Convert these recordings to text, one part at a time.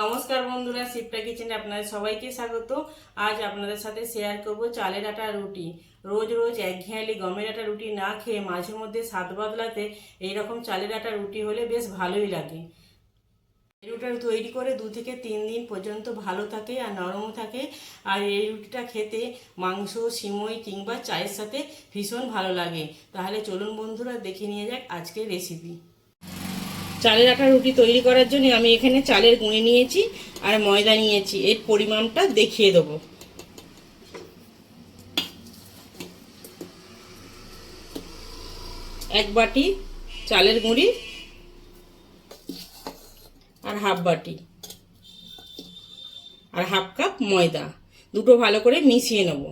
নমস্কার বন্ধুরা শিবটা কিচেনে আপনাদের সবাইকে স্বাগত। আজ আপনাদের সাথে শেয়ার করব চালের আটা রুটি। রোজ রোজ একঘেয়ালি গমের আটা রুটি না খেয়ে মাঝে মধ্যে স্বাদ বদলাতে এইরকম চালের আটা রুটি হলে বেশ ভালোই লাগে। এই রুটিটা তৈরি করে দু থেকে তিন দিন পর্যন্ত ভালো থাকে আর নরমও থাকে। আর এই রুটিটা খেতে মাংস, সিমই কিংবা চায়ের সাথে ভীষণ ভালো লাগে। তাহলে চলুন বন্ধুরা, দেখে নিয়ে যাক আজকের রেসিপি চালের আটা রুটি তৈরি করার জন্য আমি এখানে চালের গুঁড়ে নিয়েছি আর ময়দা নিয়েছি। এর পরিমাণটা দেখিয়ে দেবো। এক বাটি চালের গুঁড়ি আর হাফ বাটি আর হাফ কাপ ময়দা। দুটো ভালো করে মিশিয়ে নেব।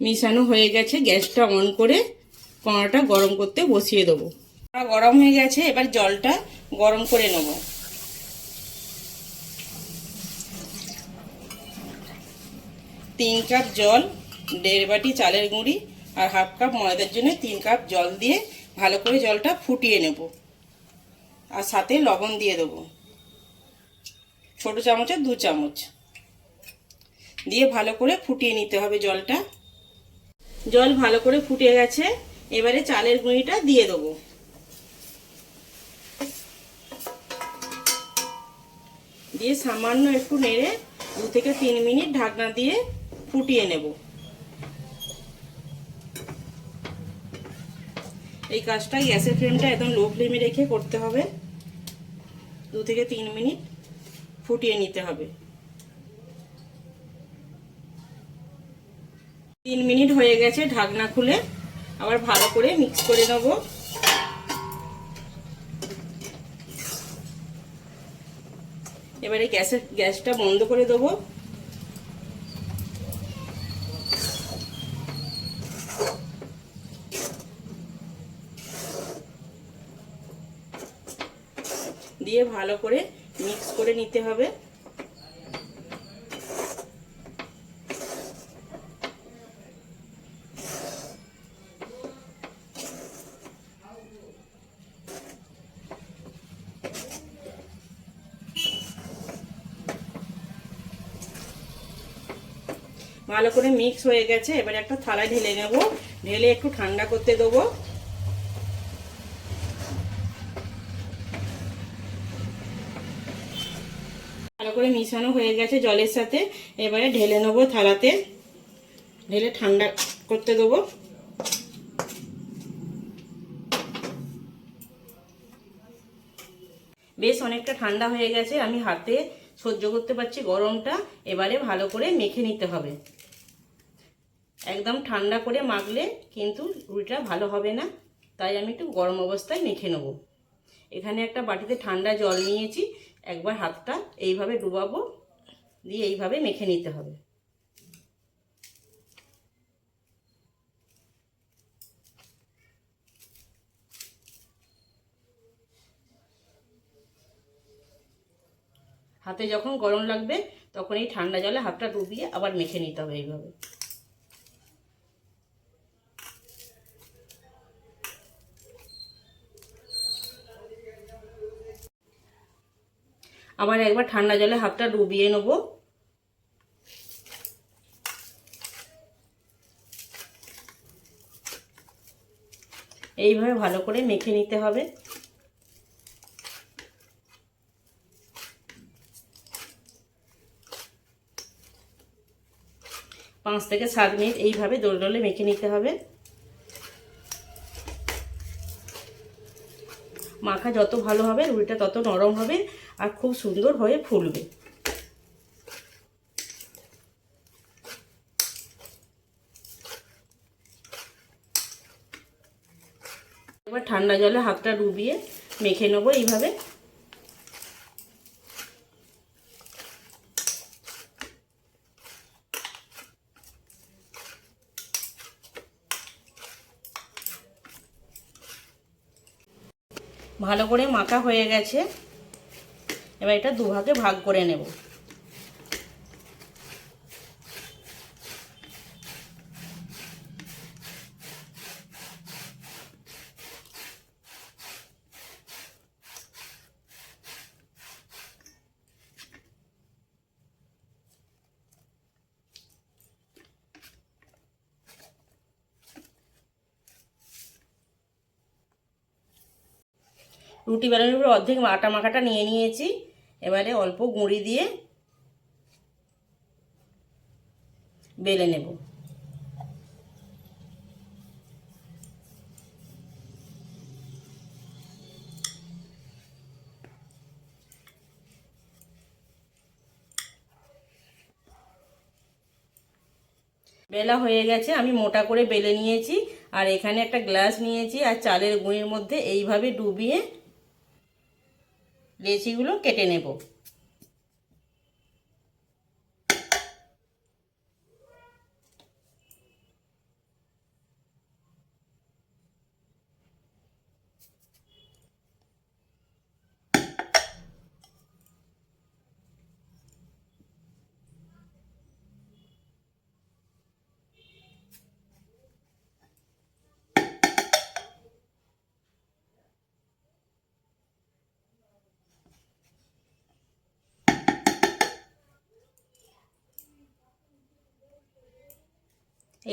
মিশানো হয়ে গেছে, গ্যাসটা অন করে কড়াটা গরম করতে বসিয়ে দেবো। গরম হয়ে গেছে, এবার জলটা গরম করে নেব। তিন কাপ জল, দেড় বাটি চালের গুঁড়ি আর হাফ কাপ ময়দার জন্য তিন কাপ জল দিয়ে ভালো করে জলটা ফুটিয়ে নেব। আর সাথে লবণ দিয়ে দেবো। ছোটো চামচের দু চামচ। দিয়ে ভালো করে ফুটিয়ে নিতে হবে জলটা। জল ভালো করে ফুটে গেছে। এবারে চালের গুঁড়িটা দিয়ে দেবো। দিয়ে সামান্য একটু নেড়ে দু থেকে তিন মিনিট ঢাকনা দিয়ে ফুটিয়ে নেব। এই কাজটা গ্যাসের ফ্লেমটা একদম লো ফ্লেমে রেখে করতে হবে। দু থেকে তিন মিনিট ফুটিয়ে নিতে হবে। তিন মিনিট হয়ে গেছে ঢাকনা খুলে। আবার ভালো করে মিক্স করে নেব। এবারে গ্যাসের, গ্যাসটা বন্ধ করে দেবো। দিয়ে ভালো করে মিক্স করে নিতে হবে। ভালো করে মিক্স হয়ে গেছে। এবার একটা থালায় ঢেলে নেব। ঢেলে একটু ঠান্ডা করতে দেবো। ভালো করে মিশানো হয়ে গেছে জলের সাথে। এবারে ঢেলে নেব থালাতে। ঢেলে ঠান্ডা করতে দেবো। বেশ অনেকটা ঠান্ডা হয়ে গেছে। আমি হাতে সহ্য করতে পারছি গরমটা। এবারে ভালো করে মেখে নিতে হবে। একদম ঠান্ডা করে মাখলে কিন্তু রুটিটা ভালো হবে না। তাই আমি একটু গরম অবস্থায় মেখে নেব। এখানে একটা বাটিতে ঠান্ডা জল নিয়েছি, একবার হাতটা এইভাবে ডুবাবো, দিয়ে এইভাবে মেখে নিতে হবে। হাতে যখন গরম লাগবে, তখন এই ঠান্ডা জলে হাতটা ডুবিয়ে আবার মেখে নিতে হবে এইভাবে। আবার একবার ঠান্ডা জলে হাতটা ডুবিয়ে নেব। এইভাবে ভালো করে মেখে নিতে হবে। পাঁচ থেকে সাত মিনিট এইভাবে দোল ডলে মেখে নিতে হবে। মাখা যত ভালো হবে রুটিটা তত নরম হবে আর খুব সুন্দর হয়ে ফুলবে। এবার ঠান্ডা জলে হাতটা ডুবিয়ে মেখে নেব এইভাবে। ভালো করে মাখা হয়ে গেছে। এবার এটা দুভাগে ভাগ করে নেব। রুটি বানানোর উপরে অর্ধেক আটা মাখাটা নিয়ে নিয়েছি। এবারে অল্প গুঁড়ি দিয়ে বেলে নেব। বেলা হয়ে গেছে, আমি মোটা করে বেলে নিয়েছি। আর এখানে একটা গ্লাস নিয়েছি, আর চালের গুঁড়ির মধ্যে এইভাবে ডুবিয়ে লেচিগুলো কেটে নেব।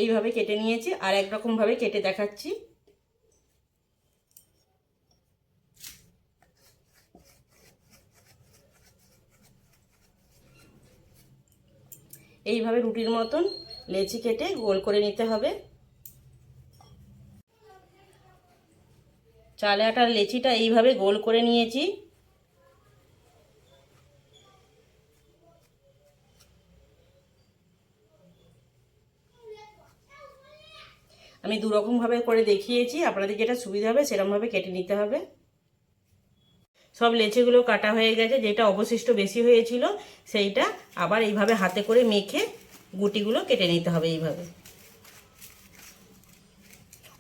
এইভাবে কেটে নিয়েছি, আর এক রকমভাবে কেটে দেখাচ্ছি। এইভাবে রুটির মতন লেচি কেটে গোল করে নিতে হবে। চালে আটার লেচিটা এইভাবে গোল করে নিয়েছি। আমি দুরকমভাবে করে দেখিয়েছি, আপনাদের যেটা সুবিধা হবে সেরকমভাবে কেটে নিতে হবে। সব লেচেগুলো কাটা হয়ে গেছে, যেটা অবশিষ্ট বেশি হয়েছিল সেইটা আবার এইভাবে হাতে করে মেখে গুটিগুলো কেটে নিতে হবে এইভাবে।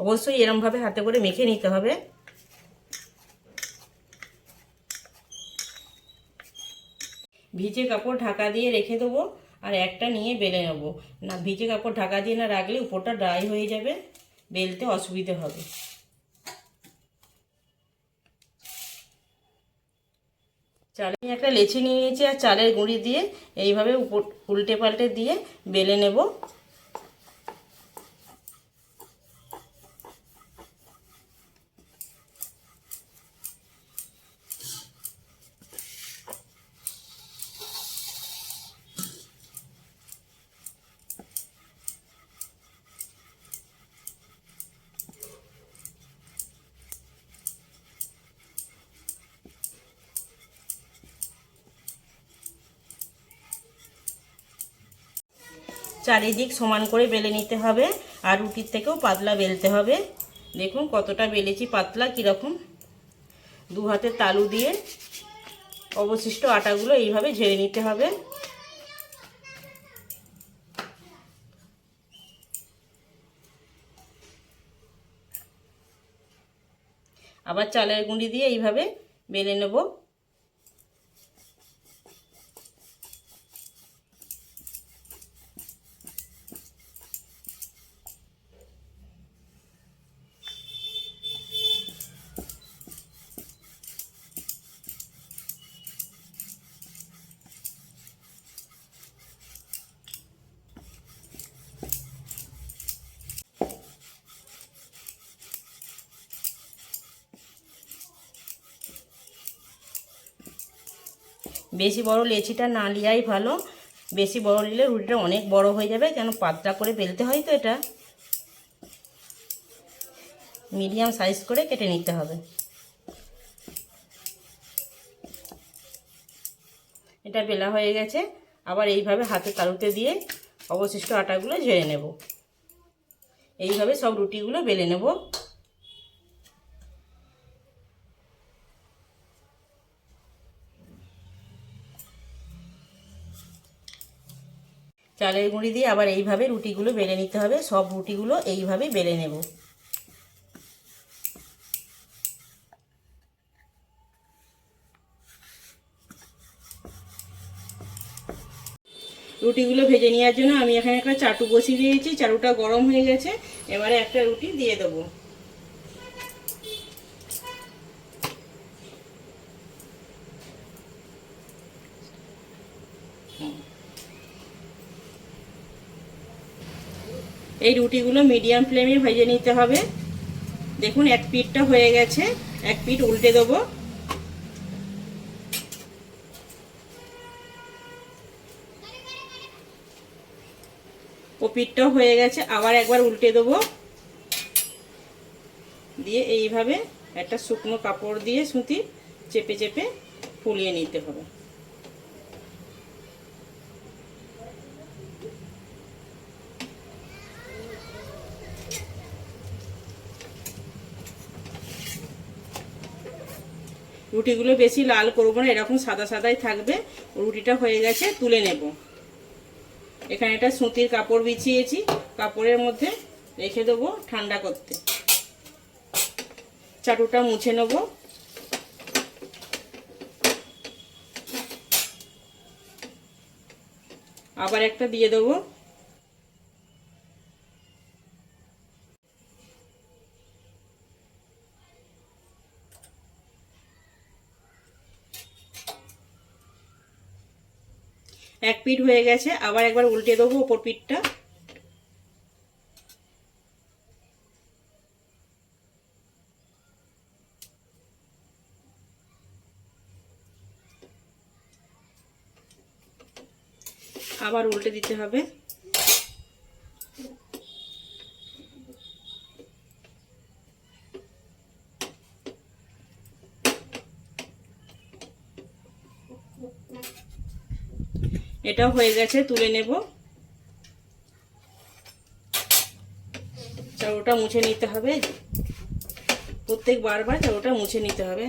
অবশ্যই এরমভাবে হাতে করে মেখে নিতে হবে। ভিজে কাপড় ঢাকা দিয়ে রেখে দেবো আর একটা নিয়ে বেলে নেব। না, ভিজে কাপড় ঢাকা দিয়ে না রাখলে উপরটা ড্রাই হয়ে যাবে। বেলতে অসুবিধে হবে। চালে একটা লেচি নিয়ে নিয়েছি আর চালের গুঁড়ি দিয়ে এইভাবে উল্টে পাল্টে দিয়ে বেলে নেব। চারিদিক সমান করে বেলে নিতে হবে আর রুটির থেকেও পাতলা বেলতে হবে। দেখুন কতটা বেলেছি পাতলা, কীরকম। দু হাতে তালু দিয়ে অবশিষ্ট আটাগুলো এইভাবে ঝেড়ে নিতে হবে। আবার চালের গুঁড়ি দিয়ে এইভাবে বেলে নেব। বেশি বড় লেচিটা না লিয়াই ভালো। বেশি বড় নিলে রুটিটা অনেক বড় হয়ে যাবে কেন পাতলা করে বেলতে হয় তো এটা। মিডিয়াম সাইজ করে কেটে নিতে হবে। এটা বেলা হয়ে গেছে, আবার এইভাবে হাতে তালুতে দিয়ে অবশিষ্ট আটাগুলো ঝেড়ে নেব। এইভাবে সব রুটিগুলো বেলে নেব। চালের গুঁড়ি দিয়ে আবার এইভাবে রুটিগুলো বেলে নিতে হবে। সব রুটিগুলো এইভাবেই বেলে নেব। রুটিগুলো ভেজে নেওয়ার জন্য আমি এখানে একটা চাটু বসিয়ে দিয়েছি। চাটুটা গরম হয়ে গেছে। এবারে একটা রুটি দিয়ে দেবো। এই রুটিগুলো মিডিয়াম ফ্লেমে ভেজে নিতে হবে। দেখুন, এক পিঠটা হয়ে গেছে। এক পিঠ উল্টে দেবো। ও পিঠটাও হয়ে গেছে। আবার একবার উল্টে দেবো। দিয়ে এইভাবে একটা শুকনো কাপড় দিয়ে সুতি চেপে চেপে ফুলিয়ে নিতে হবে। রুটিগুলো বেশি লাল করব না, এরকম সাদা সাদাই থাকবে। রুটিটা হয়ে গেছে, তুলে নেব। এখানে একটা সুতির কাপড় বিছিয়েছি, কাপড়ের মধ্যে রেখে দেবো ঠান্ডা করতে। চাটুটা মুছে নেব। আবার একটা দিয়ে দেবো। এক পিঠ হয়ে গেছে আবার একবার উল্টে দেবো ওপর পিঠটা। আবার উল্টে দিতে হবে। এটাও হয়ে গেছে, তুলে নেব। চাউটা মুছে নিতে হবে। প্রত্যেক বারবার চাউটা মুছে নিতে হবে।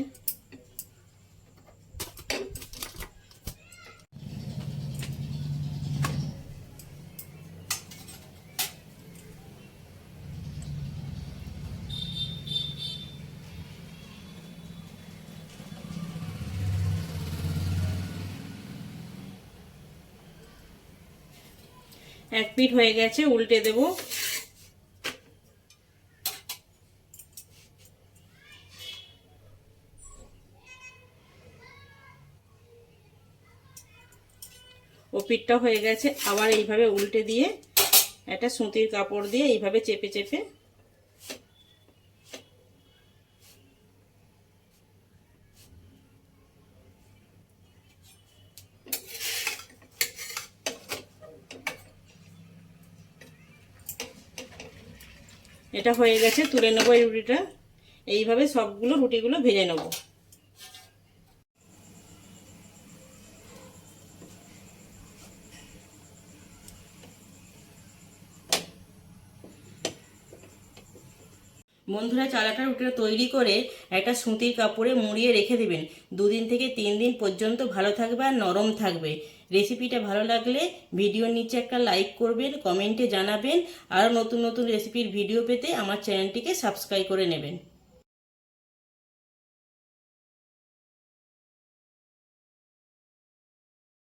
এক পিঠ হয়ে গেছে, উল্টে দেব। ও পিঠটা হয়ে গেছে, আবার এইভাবে উল্টে দিয়ে একটা সুতির কাপড় দিয়ে এইভাবে চেপে চেপে এটা হয়ে গেছে, তুলে নেব এই রুটিটা। এইভাবে সবগুলো রুটিগুলো ভেজে নেব। বন্ধুরা, চালাটা রুটিটা তৈরি করে একটা সুতির কাপড়ে মুড়িয়ে রেখে দেবেন। দুদিন থেকে তিন দিন পর্যন্ত ভালো থাকবে আর নরম থাকবে। রেসিপিটা ভালো লাগলে ভিডিওর নিচে একটা লাইক করবেন কমেন্টে জানাবেন, আরও নতুন নতুন রেসিপির ভিডিও পেতে আমার চ্যানেলটিকে সাবস্ক্রাইব করে নেবেন।